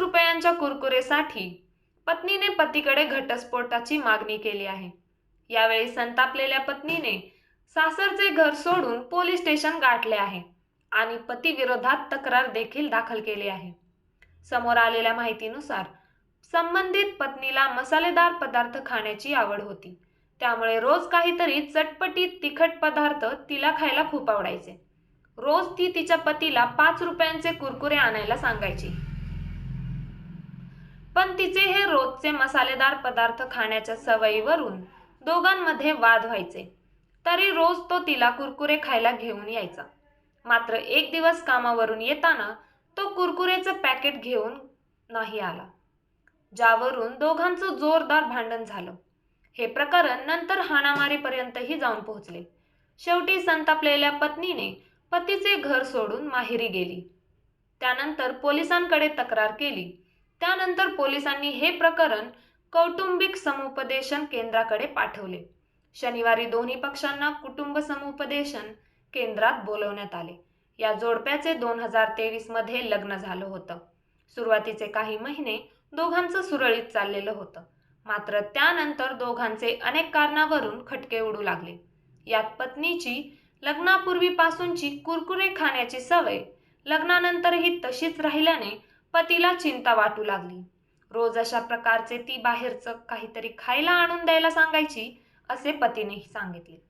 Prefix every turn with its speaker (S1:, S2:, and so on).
S1: रुपयांच्या कुरकुरेसाठी पत्नीने पतीकडे घटस्फोटाची मागणी केली आहे. यावेळी संतापलेल्या पत्नीने सासरचे घर सोडून पोलीस स्टेशन गाठले आहे आणि पती विरोधात तक्रार देखील दाखल केली आहे. समोर आलेल्या माहितीनुसार संबंधित पत्नीला मसालेदार पदार्थ खाण्याची आवड होती. त्यामुळे रोज काहीतरी चटपटीत तिखट पदार्थ तिला खायला खूप आवडायचे. रोज ती तिच्या पतीला पाच रुपयांचे कुरकुरे आणायला सांगायची. पण तिचे हे रोजचे मसालेदार पदार्थ खाण्याच्या सवयीवरून दोघांमध्ये वाद व्हायचे. तरी रोज तो तिला कुरकुरे खायला घेऊन यायचा. मात्र एक दिवस कामावरून येताना तो कुरकुरेचं पॅकेट घेऊन नाही आला. ज्यावरून दोघांचं जोरदार भांडण झालं. हे प्रकरण नंतर हाणामारीपर्यंतही जाऊन पोहोचले. शेवटी संतापलेल्या पत्नीने पतीचे घर सोडून माहेरी गेली. त्यानंतर पोलिसांकडे तक्रार केली. त्यानंतर पोलिसांनी हे प्रकरण कौटुंबिक समुपदेशन केंद्राकडे पाठवले. शनिवारी दोन्ही पक्षांना कुटुंब समुपदेशन केंद्रात बोलवण्यात आले. या जोडप्याचे दोन हजार तेवीसमध्ये लग्न झालं होतं. सुरुवातीचे काही महिने दोघांचं सुरळीत चाललेलं होतं. मात्र त्यानंतर दोघांचे अनेक कारणावरून खटके उडू लागले. यात पत्नीची लग्नापूर्वीपासूनची कुरकुरे खाण्याची सवय लग्नानंतरही तशीच राहिल्याने पतीला चिंता वाटू लागली. रोज अशा प्रकारचे ती बाहेरचं काहीतरी खायला आणून द्यायला सांगायची असे पतीनेही सांगितले.